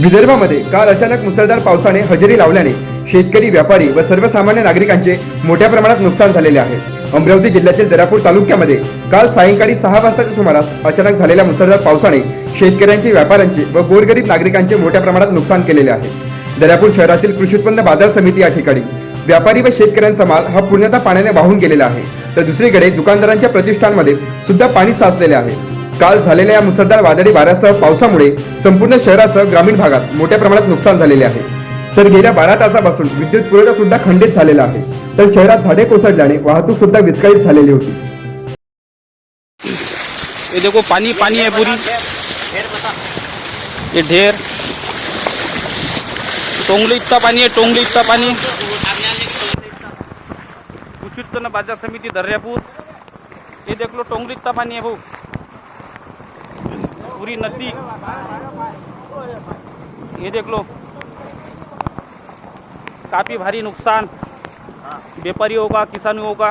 विदर्भामध्ये काल अचानक मुसळधार पावसाने हजेरी लावल्याने शेतकरी व्यापारी व सर्वसामान्य नागरिकांचे मोठ्या प्रमाणात नुकसान झालेले आहे. अमरावती जिल्ह्यातील दर्यापूर तालुक्यामध्ये काल सायंकाळी सहा वाजताच्या सुमारास अचानक झालेल्या मुसळधार पावसाने शेतकऱ्यांचे व्यापाऱ्यांचे व गोरगरीब नागरिकांचे मोठ्या प्रमाणात नुकसान केलेले आहे. दर्यापूर शहरातील कृषी उत्पन्न बाजार समिती या ठिकाणी व्यापारी व शेतकऱ्यांचा माल हा पूर्णतः पाण्याने वाहून गेलेला आहे. तर दुसरीकडे दुकानदारांच्या प्रतिष्ठानमध्ये सुद्धा पाणी साचलेले आहे. काल झालेल्या या मुसळधार वादळी वाऱ्यासह पावसामुळे संपूर्ण शहरासह ग्रामीण भागात मोठ्या प्रमाणात नुकसान झालेले आहे. तर गेल्या बारा तासापासून विद्युत पुरवठा सुद्धा खंडित झालेला आहे. तर शहरात झाडे कोसळल्याने वाहतूक सुद्धा विस्कळीत झालेली होती. ये देखो पानी पानी है पूरी. ये ढेर. टोंगली इतका पाणी आहे टोंगली इतका पाणी. कृषी उत्पन्न बाजार समिती दर्यापूर. हे देखलो टोंगली इतका पाणी आहे भाऊ. पूरी नदी ये देख लो। काफी भारी नुकसान। व्यापारियों का किसानों का।